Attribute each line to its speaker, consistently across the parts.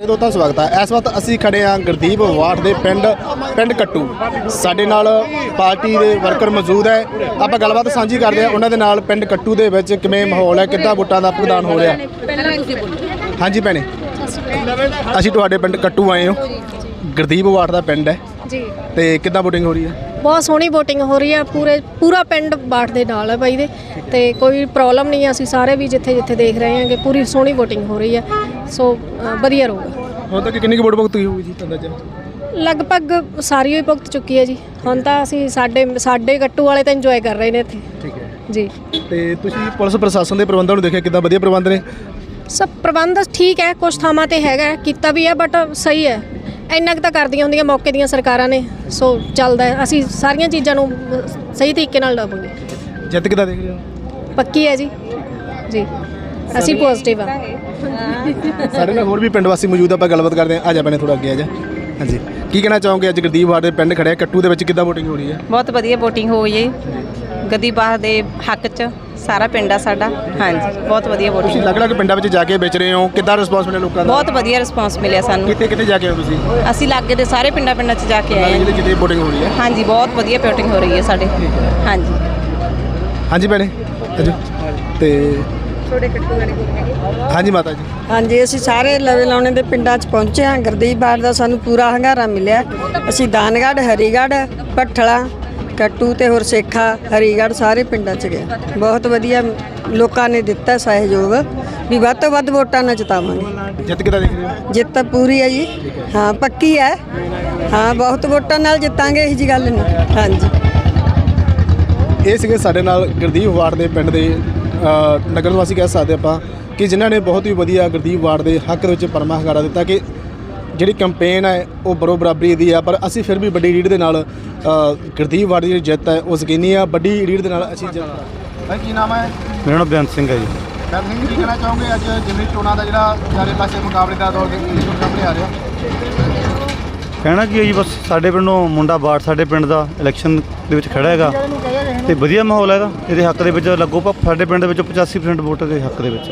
Speaker 1: ਦੋਸਤਾਂ ਸਵਾਗਤ ਹੈ ਇਸ ਵਕਤ ਅਸੀਂ ਖੜੇ ਹਾਂ ਗੁਰਦੀਪ ਵਾਰਡ ਦੇ ਪਿੰਡ ਪਿੰਡ ਕੱਟੂ। ਸਾਡੇ ਨਾਲ ਪਾਰਟੀ ਦੇ ਵਰਕਰ ਮੌਜੂਦ ਹੈ। ਆਪਾਂ ਗੱਲਬਾਤ ਸਾਂਝੀ ਕਰਦੇ ਹਾਂ ਉਹਨਾਂ ਦੇ ਨਾਲ ਪਿੰਡ ਕੱਟੂ ਦੇ ਵਿੱਚ ਕਿਵੇਂ ਮਾਹੌਲ ਹੈ ਕਿੱਦਾਂ ਵੋਟਾਂ ਦਾ ਭੁਗਤਾਨ ਹੋ ਰਿਹਾ। ਹਾਂਜੀ ਭੈਣੇ। ਅਸੀਂ ਤੁਹਾਡੇ ਪਿੰਡ ਕੱਟੂ ਆਏ ਹਾਂ। ਗੁਰਦੀਪ ਵਾਰਡ ਦਾ ਪਿੰਡ ਹੈ।
Speaker 2: ਜੀ।
Speaker 1: ਤੇ ਕਿੱਦਾਂ VOTING ਹੋ ਰਹੀ ਹੈ?
Speaker 2: ਬਹੁਤ ਸੋਹਣੀ VOTING ਹੋ ਰਹੀ ਹੈ ਪੂਰੇ ਪੂਰਾ ਪਿੰਡ ਬਾਟ ਦੇ ਨਾਲ ਹੈ ਬਾਈ ਦੇ। ਤੇ ਕੋਈ ਪ੍ਰੋਬਲਮ ਨਹੀਂ ਹੈ ਅਸੀਂ ਸਾਰੇ ਵੀ ਜਿੱਥੇ ਜਿੱਥੇ ਦੇਖ ਰਹੇ ਹਾਂਗੇ ਪੂਰੀ ਸੋਹਣੀ VOTING ਹੋ ਰਹੀ ਹੈ ਸੋ ਅ, ਵਧੀਆ ਰਹੂਗਾ।
Speaker 1: ਹੁਣ ਤੱਕ ਕਿੰਨੀ ਕੁ ਵੋਟ ਭੁਗਤੀ ਹੋਊਗੀ ਜੀ ਅੰਦਾਜ਼ਾ
Speaker 2: ਲਗਭਗ ਸਾਰੀ ਹੀ ਭੁਗਤ ਚੁੱਕੀ ਹੈ ਜੀ। ਹੁਣ ਤਾਂ ਅਸੀਂ ਸਾਡੇ ਸਾਡੇ ਗੱਟੂ ਵਾਲੇ ਤਾਂ ਇੰਜੋਏ ਕਰ ਰਹੇ ਨੇ ਇੱਥੇ।
Speaker 1: ਠੀਕ ਹੈ।
Speaker 2: ਜੀ।
Speaker 1: ਤੇ ਤੁਸੀਂ ਪੁਲਿਸ ਪ੍ਰਸ਼ਾਸਨ ਦੇ ਪ੍ਰਬੰਧਾਂ ਨੂੰ ਦੇਖਿਆ ਕਿੱਦਾਂ ਵਧੀਆ ਪ੍ਰਬੰਧ ਨੇ?
Speaker 2: ਸਭ ਪ੍ਰਬੰਧ ਠੀਕ ਹੈ ਕੁਝ ਥਾਵਾਂ ਤੇ ਹੈਗਾ ਹੈ, ਕੀਤਾ ਵੀ ਹੈ ਬਟ ਸਹੀ ਹੈ। ਇੰਨਾ ਕੁ ਤਾਂ ਕਰਦੀਆਂ ਹੁੰਦੀਆਂ ਮੌਕੇ ਦੀਆਂ ਸਰਕਾਰਾਂ ਨੇ ਸੋ ਚੱਲਦਾ ਹੈ। ਅਸੀਂ ਸਾਰੀਆਂ ਚੀਜ਼ਾਂ ਨੂੰ ਸਹੀ ਤਰੀਕੇ ਨਾਲ ਲਵਾਂਗੇ
Speaker 1: ਜਿੱਤ ਕਿੱਦਾਂ ਦੇਖ ਰਹੇ ਹੋ?
Speaker 2: ਪੱਕੀ ਹੈ ਜੀ। ਜੀ। ਅਸੀਂ ਪੋਜ਼ਿਟਿਵ ਆ।
Speaker 1: ਸਾਡੇ ਨਾਲ ਹੋਰ ਵੀ ਪਿੰਡ ਵਾਸੀ ਮੌਜੂਦ ਆ, ਆਪਾਂ ਗੱਲਬਾਤ ਕਰਦੇ ਹਾਂ। ਆ ਜਾ ਭੈਣੇ ਥੋੜਾ ਅੱਗੇ ਆ ਜਾ। ਹਾਂਜੀ। ਕੀ ਕਹਿਣਾ ਚਾਹੋਗੇ? ਅੱਜ ਗੁਰਦੀਪ ਵਾਰਡ ਦੇ ਪਿੰਡ ਖੜਿਆ ਕੱਟੂ ਦੇ ਵਿੱਚ ਕਿੱਦਾਂ VOTING ਹੋ ਰਹੀ ਹੈ?
Speaker 3: ਬਹੁਤ ਵਧੀਆ VOTING ਹੋਈ ਹੈ ਗਦੀਬਾਹ ਦੇ ਹੱਕ 'ਚ ਸਾਰਾ ਪਿੰਡ ਆ ਸਾਡਾ। ਹਾਂਜੀ ਬਹੁਤ ਵਧੀਆ
Speaker 1: ਤੁਸੀਂ
Speaker 3: VOTING
Speaker 1: ਅਲੱਗ-ਅਲੱਗ ਪਿੰਡਾਂ ਵਿੱਚ ਜਾ ਕੇ ਵੇਚ ਰਹੇ ਹੋ? ਕਿੱਦਾਂ ਰਿਸਪੌਂਸ ਮਿਲਿਆ ਲੋਕਾਂ ਦਾ?
Speaker 3: ਬਹੁਤ ਵਧੀਆ ਰਿਸਪਾਂਸ ਮਿਲਿਆ ਸਾਨੂੰ।
Speaker 1: ਕਿੱਥੇ ਕਿੱਥੇ ਜਾ ਕੇ ਹੋ ਤੁਸੀਂ?
Speaker 3: ਅਸੀਂ ਲਾਗੇ ਦੇ ਸਾਰੇ ਪਿੰਡਾਂ ਪਿੰਡਾਂ 'ਚ ਜਾ ਕੇ ਆਏ ਹਾਂ
Speaker 1: ਜਿਹੜੇ ਜਿੱਥੇ VOTING ਹੋ ਰਹੀ ਹੈ?
Speaker 3: ਹਾਂਜੀ ਬਹੁਤ ਵਧੀਆ VOTING ਹੋ ਰਹੀ ਹੈ ਸਾਡੇ। ਹਾਂਜੀ।
Speaker 1: ਹਾਂਜੀ ਭੈਣੇ ਆਜੋ। ਤੇ ਹਾਂਜੀ ਮਾਤਾ ਜੀ।
Speaker 4: ਹਾਂਜੀ ਅਸੀਂ ਸਾਰੇ ਲਵੇ ਲਾਉਣੇ ਦੇ ਪਿੰਡਾਂ 'ਚ ਪਹੁੰਚੇ ਹਾਂ। ਗੁਰਦੀਪ ਬਾੜ ਦਾ ਸਾਨੂੰ ਪੂਰਾ ਹੰਗਾਰਾ ਮਿਲਿਆ। ਅਸੀਂ ਦਾਨਗੜ੍ਹ ਹਰੀਗੜ੍ਹ ਭੱਠਲਾ ਕੱਟੂ ਤੇ ਹੋਰ ਸੇਖਾ ਹਰੀਗੜ੍ਹ ਸਾਰੇ ਪਿੰਡਾਂ 'ਚ ਗਏ ਬਹੁਤ ਵਧੀਆ ਲੋਕਾਂ ਨੇ ਦਿੱਤਾ ਸਹਿਯੋਗ। ਵੀ ਵੱਧ ਤੋਂ ਵੱਧ ਵੋਟਾਂ ਨਾਲ ਜਿਤਾਵਾਂਗੇ।
Speaker 1: ਜਿੱਤ ਕਿੱਦਾਂ ਦੇਖ ਰਹੇ ਹੋ?
Speaker 4: ਜਿੱਤ ਤਾਂ ਪੂਰੀ ਹੈ ਜੀ। ਹਾਂ ਪੱਕੀ ਹੈ। ਹਾਂ ਬਹੁਤ ਵੋਟਾਂ ਨਾਲ ਜਿੱਤਾਂਗੇ ਇਹੋ ਜੀ ਗੱਲ ਨਹੀਂ। ਹਾਂਜੀ।
Speaker 1: ਇਹ ਸੀਗੇ ਸਾਡੇ ਨਾਲ ਗੁਰਦੀਪ ਵਾਰਡ ਦੇ ਪਿੰਡ ਦੇ ਨਗਰ ਨਿਵਾਸੀ ਕਹਿ ਸਕਦੇ ਆਪਾਂ ਕਿ ਜਿਨ੍ਹਾਂ ਨੇ ਬਹੁਤ ਹੀ ਵਧੀਆ ਗੁਰਦੀਪ ਵਾਰਡ ਦੇ ਹੱਕ ਦੇ ਵਿੱਚ ਪਰਮਾ ਹੰਗਾਰਾ ਦਿੱਤਾ ਕਿ ਜਿਹੜੀ ਕੈਂਪੇਨ ਹੈ ਉਹ ਬਰੋ ਬਰਾਬਰੀ ਦੀ ਆ ਪਰ ਅਸੀਂ ਫਿਰ ਵੀ ਵੱਡੀ ਰੀਡ ਦੇ ਨਾਲ ਅ, ਗੁਰਦੀਪ ਵਾਰਡ ਦੀ ਜਿਹੜੀ ਜਿੱਤ ਹੈ ਉਹ ਯਕੀਨੀ ਆ ਵੱਡੀ ਰੀਡ ਦੇ ਨਾਲ ਅਸੀਂ ਜਿੱਤ ਭਾਈ ਕੀ ਨਾਮ ਹੈ?
Speaker 5: ਮੇਰਾ ਨਾਮ ਬੇਅੰਤ ਸਿੰਘ ਹੈ ਜੀ।
Speaker 1: ਮੈਂ ਸਿੰਘ ਕੀ ਕਹਿਣਾ ਚਾਹੋਗੇ? ਅੱਜ ਜਿਮਨੀ ਚੋਣਾਂ ਦਾ ਜਿਹੜਾ ਚਾਰੇ ਪਾਸੇ ਮੁਕਾਬਲੇ ਦਾ ਦੌਰ ਸਾਹਮਣੇ ਆ ਰਿਹਾ।
Speaker 5: ਕਹਿਣਾ ਕੀ ਹੈ ਜੀ ਬਸ ਸਾਡੇ ਪਿੰਡੋਂ ਮੁੰਡਾ ਬਾੜ ਸਾਡੇ ਪਿੰਡ ਦਾ ਇਲੈਕਸ਼ਨ ਦੇ ਵਿੱਚ ਖੜਾ ਹੈਗਾ ਤੇ ਵਧੀਆ ਮਾਹੌਲ ਹੈਗਾ। ਇਹਦੇ ਹੱਕ ਦੇ ਵਿੱਚ ਲੱਗੋ ਭਾ ਸਾਡੇ ਪਿੰਡ ਦੇ ਵਿੱਚੋਂ 85% ਵੋਟ ਦੇ ਹੱਕ ਦੇ ਵਿੱਚ।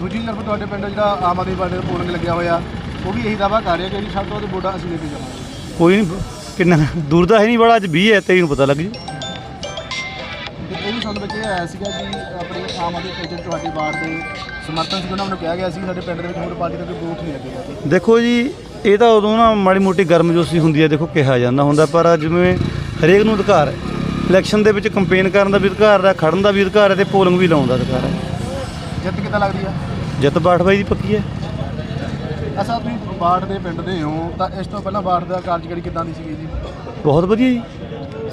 Speaker 1: ਦੂਜੀ ਤਰਫ ਤੁਹਾਡੇ ਪਿੰਡ ਜਿਹੜਾ ਆਮ ਆਦਮੀ ਪਾਰਟੀ ਦਾ ਪੋਲਿੰਗ ਲੱਗਿਆ ਹੋਇਆ ਉਹ ਵੀ ਇਹੀ ਦਾਵਾ ਕਰ ਰਿਹਾ ਕਿ ਜਿਹੜੀ ਸਭ ਤੋਂ ਵੱਧ ਵੋਟਾਂ ਅਸੀਂ ਲੈ ਕੇ ਜਾਵਾਂਗੇ।
Speaker 5: ਕੋਈ ਨਹੀਂ ਕਿੰਨਾ ਦੂਰ ਦਾ ਹੈ ਨਹੀਂ ਬੜਾ ਅੱਜ 20 ਹੈ 23 ਨੂੰ ਪਤਾ ਲੱਗ ਜੀ।
Speaker 1: ਤੇ ਇਹ ਵੀ ਸੁਣ ਵਿੱਚ ਇਹ ਆਇਆ ਸੀਗਾ ਕਿ ਆਪਣੇ ਆਮ ਆਦਮੀ ਪਾਰਟੀ ਤੁਹਾਡੀ ਵਾਰਡ ਦੇ ਸਮਰਥਨ ਸੀ ਉਹਨਾਂ ਨੂੰ ਕਿਹਾ ਗਿਆ ਸੀ ਸਾਡੇ ਪਿੰਡ ਦੇ ਵਿੱਚ ਹੋਰ ਪਾਰਟੀ ਦਾ ਕੋਈ ਵੋਟ ਨਹੀਂ ਲੱਗੇਗਾ ਜੀ
Speaker 5: ਦੇਖੋ ਜੀ ਇਹ ਤਾਂ ਉਦੋਂ ਨਾ ਮਾੜੀ ਮੋਟੀ ਗਰਮਜੋਸ਼ੀ ਹੁੰਦੀ ਹੈ ਦੇਖੋ ਕਿਹਾ ਜਾਂਦਾ ਹੁੰਦਾ ਪਰ ਜਿਵੇਂ ਹਰੇਕ ਨੂੰ ਅਧਿਕਾਰ ਹੈ। ਇਲੈਕਸ਼ਨ ਦੇ ਵਿੱਚ ਕੰਪੇਨ ਕਰਨ ਦਾ ਵੀ ਅਧਿਕਾਰ ਹੈ ਖੜਨ ਦਾ ਵੀ ਅਧਿਕਾਰ ਹੈ ਤੇ ਪੋਲਿੰਗ ਵੀ ਲਾਉਣ ਦਾ ਅਧਿਕਾਰ ਹੈ।
Speaker 1: ਜਿੱਤ ਕਿੱਦਾਂ ਲੱਗਦੀ ਆ
Speaker 5: ਜਿੱਤ ਬਾਠ ਬਾਈ ਦੀ ਪੱਕੀ ਹੈ।
Speaker 1: ਅਸਾਂ ਤੁਸੀਂ ਵਾਰਡ ਦੇ ਪਿੰਡ ਦੇ ਹੋ ਤਾਂ ਇਸ ਤੋਂ ਪਹਿਲਾਂ ਵਾਰਡ ਦਾ ਕਾਰਜਕਾਰੀ ਕਿੱਦਾਂ ਦੀ ਸੀਗੀ ਜੀ?
Speaker 5: ਬਹੁਤ ਵਧੀਆ ਜੀ।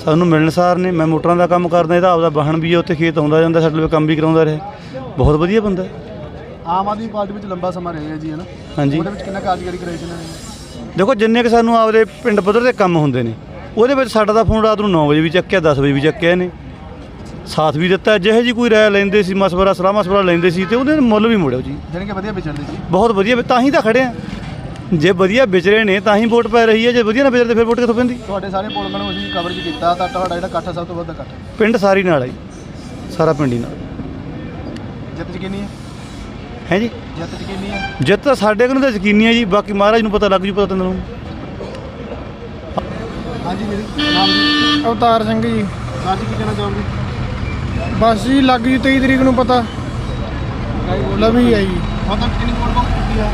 Speaker 5: ਸਾਨੂੰ ਮਿਲਣਸਾਰ ਨੇ ਮੈਂ ਮੋਟਰਾਂ ਦਾ ਕੰਮ ਕਰਦਾ ਇਹਦਾ ਆਪਦਾ ਵਾਹਣ ਵੀ ਹੈ ਉੱਥੇ ਖੇਤ ਆਉਂਦਾ ਜਾਂਦਾ ਸਾਡੇ ਲਈ ਕੰਮ ਵੀ ਕਰਾਉਂਦਾ ਰਿਹਾ। ਬਹੁਤ ਵਧੀਆ ਬੰਦਾ।
Speaker 1: ਆਮ ਆਦਮੀ ਪਾਰਟੀ ਵਿੱਚ ਲੰਬਾ ਸਮਾਂ ਰਹੇ ਜੀ ਹਨਾ?
Speaker 5: ਹਾਂਜੀ।
Speaker 1: ਉਹਦੇ ਵਿੱਚ ਕਿੰਨਾ ਕਾਰਜਕਾਰੀ ਕਰਾਈ ਸੀ? ਇਹਨਾਂ ਨੇ
Speaker 5: ਦੇਖੋ ਜਿੰਨੇ ਕਿ ਸਾਨੂੰ ਆਪਦੇ ਪਿੰਡ ਪੱਧਰ ਤੇ ਕੰਮ ਹੁੰਦੇ ਨੇ ਉਹਦੇ ਵਿੱਚ ਸਾਡਾ ਤਾਂ ਫੋਨ ਰਾਤ ਨੂੰ 9 ਵਜੇ ਵੀ ਚੱਕਿਆ 10 ਵਜੇ ਵੀ ਚੱਕਿਆ ਨੇ ਸਾਥ ਵੀ ਦਿੱਤਾ ਜਿਹੇ ਜੀ ਕੋਈ ਰਾਇ ਲੈਂਦੇ ਸੀ ਮਸਵਰਾ ਸਲਾਹ ਮਸਵਰਾ ਲੈਂਦੇ ਸੀ ਤੇ ਉਹਦੇ ਮੁੱਲ ਵੀ ਮੋੜਿਓ ਜੀ।
Speaker 1: ਜਾਣੀ ਕਿ ਵਧੀਆ ਵਿਚਰਦੇ ਸੀ।
Speaker 5: ਬਹੁਤ ਵਧੀਆ ਤਾਂ ਹੀ ਤਾਂ ਖੜੇ ਆ। ਜੇ ਵਧੀਆ ਵਿਚਰੇ ਨੇ ਤਾਂ ਹੀ ਵੋਟ ਪੈ ਰਹੀ ਹੈ ਜੇ ਵਧੀਆ ਨਾ ਵਿਚਰਦੇ ਫਿਰ ਵੋਟ ਕਿੱਥੋਂ ਪੈਂਦੀ?
Speaker 1: ਤੁਹਾਡੇ ਸਾਰੇ ਪੋਲਿੰਗਾਂ ਨੂੰ ਅਸੀਂ ਕਵਰੇਜ ਕੀਤਾ ਤਾਂ ਤੁਹਾਡਾ ਜਿਹੜਾ ਇਕੱਠ ਆ ਸਭ ਤੋਂ ਵੱਧ ਇਕੱਠ
Speaker 5: ਪਿੰਡ ਸਾਰੀ ਨਾਲ ਆ ਜੀ ਸਾਰਾ ਪਿੰਡ ਹੀ ਨਾਲ।
Speaker 1: ਜਿੱਤ ਯਕੀਨੀ ਹੈ?
Speaker 5: ਹੈ ਜੀ?
Speaker 1: ਜਿੱਤ ਯਕੀਨੀ ਹੈ?
Speaker 5: ਜਿੱਤ ਤਾਂ ਸਾਡੇ ਕੋਲ ਤਾਂ ਯਕੀਨੀ ਹੈ ਜੀ ਬਾਕੀ ਮਹਾਰਾਜ ਨੂੰ ਪਤਾ ਲੱਗ ਜੂ ਪਤਾ ਤੈਨੂੰ
Speaker 1: ਹਾਂਜੀ ਮੇਰੇ ਨਾਮ ਜੀ।
Speaker 6: ਅਵਤਾਰ ਸਿੰਘ ਜੀ।
Speaker 1: ਸਰ ਜੀ ਕੀ ਕਹਿਣਾ ਚਾਹੋਗੇ?
Speaker 6: ਬਸ ਜੀ ਲੱਗ ਜੂ 23 ਤਰੀਕ ਨੂੰ ਪਤਾ। ਲਵੀ ਹੈ ਜੀ।
Speaker 1: ਕਿੰਨੀ ਵੋਟ ਪਾਉ ਕੀਤੀ ਹੈ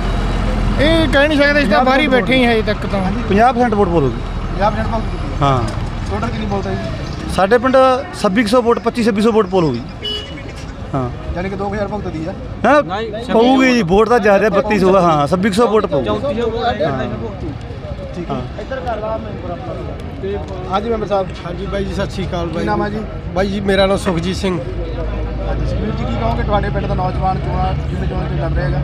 Speaker 6: ਇਹ ਕਹਿ ਨਹੀਂ ਸਕਦੇ ਇਸ ਤਾਂ ਬਾਹਰ ਹੀ ਬੈਠੇ ਹੀ ਹਜੇ ਤੱਕ ਤਾਂ।
Speaker 5: 50% ਵੋਟ ਬੋਲੋਗੇ
Speaker 1: 50% ਪਾਉ ਕੀਤੀ ਹੈ
Speaker 5: ਹਾਂ।
Speaker 1: ਟੋਟਲ ਕਿੰਨੀ ਵੋਟ ਹੈ ਜੀ?
Speaker 5: ਸਾਡੇ ਪਿੰਡ 2600 ਵੋਟ 2500 ਵੋਟ ਪੋਲ ਹੋਗੀ ਹਾਂ।
Speaker 1: ਜਾਣੀ ਕਿ 2000 ਭੁਗਤ ਦੀ ਹੈ
Speaker 5: ਨਾ ਪਊਗੀ ਜੀ ਵੋਟ। ਤਾਂ ਜ਼ਿਆਦਾ 3200 ਆ, ਹਾਂ 2600 ਵੋਟ ਪਊਗੀ।
Speaker 1: ਠੀਕ ਹੈ। ਹਾਂਜੀ ਮੈਂਬਰ ਸਾਹਿਬ।
Speaker 6: ਹਾਂਜੀ ਬਾਈ ਜੀ ਸਤਿ ਸ਼੍ਰੀ ਅਕਾਲ
Speaker 1: ਕੀ ਨਾਮ ਹੈ ਜੀ?
Speaker 6: ਬਾਈ ਜੀ ਮੇਰਾ ਨਾਮ ਸੁਖਜੀਤ ਸਿੰਘ।
Speaker 1: ਹਾਂਜੀ ਜੀ ਕੀ ਕਹੋਗੇ? ਤੁਹਾਡੇ ਪਿੰਡ ਦਾ ਨੌਜਵਾਨ ਚੋਣਾਂ ਜਿਵੇਂ ਚੋਣਾਂ ਚ ਲੜ ਰਿਹਾ ਹੈਗਾ?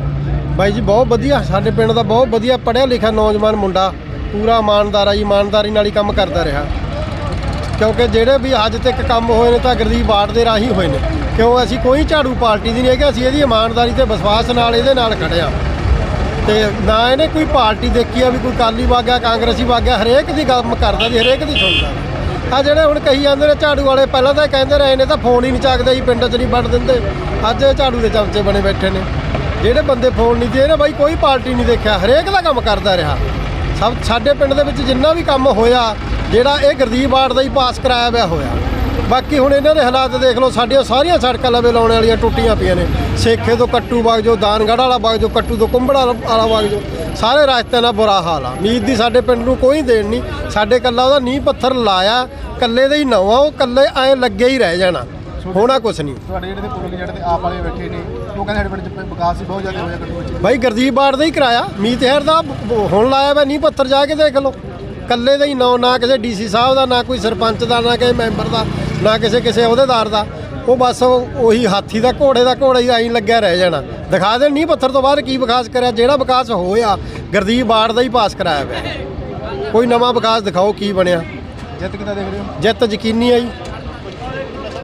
Speaker 6: ਬਾਈ ਜੀ ਬਹੁਤ ਵਧੀਆ। ਸਾਡੇ ਪਿੰਡ ਦਾ ਬਹੁਤ ਵਧੀਆ ਪੜ੍ਹਿਆ ਲਿਖਿਆ ਨੌਜਵਾਨ ਮੁੰਡਾ। ਪੂਰਾ ਇਮਾਨਦਾਰ ਆ ਜੀ ਇਮਾਨਦਾਰੀ ਨਾਲ ਹੀ ਕੰਮ ਕਰਦਾ ਰਿਹਾ। ਕਿਉਂਕਿ ਜਿਹੜੇ ਵੀ ਅੱਜ ਤੱਕ ਕੰਮ ਹੋਏ ਨੇ ਤਾਂ ਗੁਰਦੀਪ ਬਾੜ ਦੇ ਰਾਹੀਂ ਹੋਏ ਨੇ। ਕਿਉਂ? ਅਸੀਂ ਕੋਈ ਝਾੜੂ ਪਾਰਟੀ ਦੀ ਨਹੀਂ ਹੈਗੇ। ਅਸੀਂ ਇਹਦੀ ਇਮਾਨਦਾਰੀ ਤੇ ਵਿਸ਼ਵਾਸ ਨਾਲ ਇਹਦੇ ਨਾਲ ਖੜੇ ਆ। ਤੇ ਨਾ ਇਹਨੇ ਕੋਈ ਪਾਰਟੀ ਦੇਖੀ ਆ ਵੀ ਕੋਈ ਕਾਲੀ ਵਾਗਿਆ ਕਾਂਗਰਸੀ ਵਾਗਿਆ ਹਰੇਕ ਦੀ ਗੱਲ ਕਰਦਾ ਜੀ ਹਰੇਕ ਦੀ ਸੁਣਦਾ। ਆ ਜਿਹੜੇ ਹੁਣ ਕਹੀ ਜਾਂਦੇ ਨੇ ਝਾੜੂ ਵਾਲੇ, ਪਹਿਲਾਂ ਤਾਂ ਕਹਿੰਦੇ ਰਹੇ ਨੇ ਤਾਂ ਫੋਨ ਹੀ ਨਹੀਂ ਚੱਕਦੇ ਜੀ, ਪਿੰਡ 'ਚ ਨਹੀਂ ਵੜ ਦਿੰਦੇ। ਅੱਜ ਇਹ ਝਾੜੂ ਦੇ ਚਮਚੇ ਬਣੇ ਬੈਠੇ ਨੇ। ਜਿਹੜੇ ਬੰਦੇ ਫੋਨ ਨਹੀਂ ਦੇ ਇਹਨੇ ਬਾਈ ਕੋਈ ਪਾਰਟੀ ਨਹੀਂ ਦੇਖਿਆ, ਹਰੇਕ ਦਾ ਕੰਮ ਕਰਦਾ ਰਿਹਾ। ਸਭ ਸਾਡੇ ਪਿੰਡ ਦੇ ਵਿੱਚ ਜਿੰਨਾ ਵੀ ਕੰਮ ਹੋਇਆ, ਜਿਹੜਾ ਇਹ ਗੁਰਦੀਪ ਵਾਰਡ ਦਾ ਹੀ ਪਾਸ ਕਰਾਇਆ ਹੋਇਆ ਹੋਇਆ। ਬਾਕੀ ਹੁਣ ਇਹਨਾਂ ਦੇ ਹਾਲਾਤ ਦੇਖ ਲਓ ਸਾਡੀਆਂ ਸਾਰੀਆਂ ਸੜਕਾਂ ਲਵੇ ਲਾਉਣ ਵਾਲੀਆਂ ਟੁੱਟੀਆਂ ਪਈਆਂ ਨੇ। ਸੇਖੇ ਤੋਂ ਕੱਟੂ ਬਾਗ ਜੋ ਦਾਨਗੜ੍ਹ ਵਾਲਾ ਬਾਗ ਜੋ ਕੱਟੂ ਤੋਂ ਕੁੰਬੜਾ ਵਾਲਾ ਬਾਗ ਜੋ ਸਾਰੇ ਰਸਤਿਆਂ ਦਾ ਬੁਰਾ ਹਾਲ ਆ। ਉਮੀਦ ਦੀ ਸਾਡੇ ਪਿੰਡ ਨੂੰ ਕੋਈ ਦੇਣ ਨਹੀਂ। ਸਾਡੇ ਕੱਲਾ ਉਹਦਾ ਨੀਂਹ ਪੱਥਰ ਲਾਇਆ ਕੱਲੇ ਦੇ ਹੀ ਨਵਾਂ ਉਹ ਕੱਲੇ ਐ ਲੱਗੇ ਹੀ ਰਹਿ ਜਾਣਾ। ਹੋਣਾ ਕੁਛ ਨਹੀਂ।
Speaker 1: ਤੁਹਾਡੇ ਜਿਹੜੇ ਤੇ ਪੁਰਲੇ ਜਿਹੜੇ ਆਪ ਵਾਲੇ ਬੈਠੇ ਨੇ ਉਹ ਕਹਿੰਦੇ ਸਾਡੇ ਪਿੰਡ ਚ ਵਿਕਾਸ ਹੀ ਬਹੁਤ ਜ਼ਿਆਦਾ ਹੋਇਆ ਕੱਟੂ ਵਿੱਚ।
Speaker 6: ਬਾਈ ਗੁਰਦੀਪ ਬਾੜ ਦਾ ਹੀ ਕਰਾਇਆ। ਮੀਤ ਹੈਰ ਦਾ ਹੁਣ ਲਾਇਆ ਵਾ ਨੀਂਹ ਪੱਥਰ ਜਾ ਕੇ ਦੇਖ ਲਓ। ਕੱਲੇ ਦਾ ਹੀ ਨਾਂ ਨਾ ਕਿਸੇ ਡੀਸੀ ਸਾਹਿਬ ਦਾ ਨਾ ਕੋਈ ਸਰਪੰਚ ਦਾ ਨਾ ਕਿਸੇ ਮੈਂਬਰ ਦਾ। ਨਾ ਕਿਸੇ ਕਿਸੇ ਅਹੁਦੇਦਾਰ ਦਾ ਉਹ ਬਸ ਉਹ- ਹਾਥੀ ਦਾ ਘੋੜੇ ਦਾ ਘੋੜਾ ਹੀ ਆਈ ਲੱਗਿਆ ਰਹਿ ਜਾਣਾ। ਦਿਖਾ ਦੇ ਨੀਂਹ ਪੱਥਰ ਤੋਂ ਬਾਅਦ ਕੀ ਵਿਕਾਸ ਕਰਿਆ? ਜਿਹੜਾ ਵਿਕਾਸ ਹੋਇਆ ਗੁਰਦੀਪ ਬਾੜ ਦਾ ਹੀ ਪਾਸ ਕਰਾਇਆ ਹੋਇਆ ਕੋਈ ਨਵਾਂ ਵਿਕਾਸ ਦਿਖਾਓ ਕੀ ਬਣਿਆ।
Speaker 1: ਜਿੱਤ ਕਿੱਦਾਂ ਦੇਖ ਰਹੇ ਹੋ?
Speaker 6: ਜਿੱਤ ਯਕੀਨੀ ਆ ਜੀ।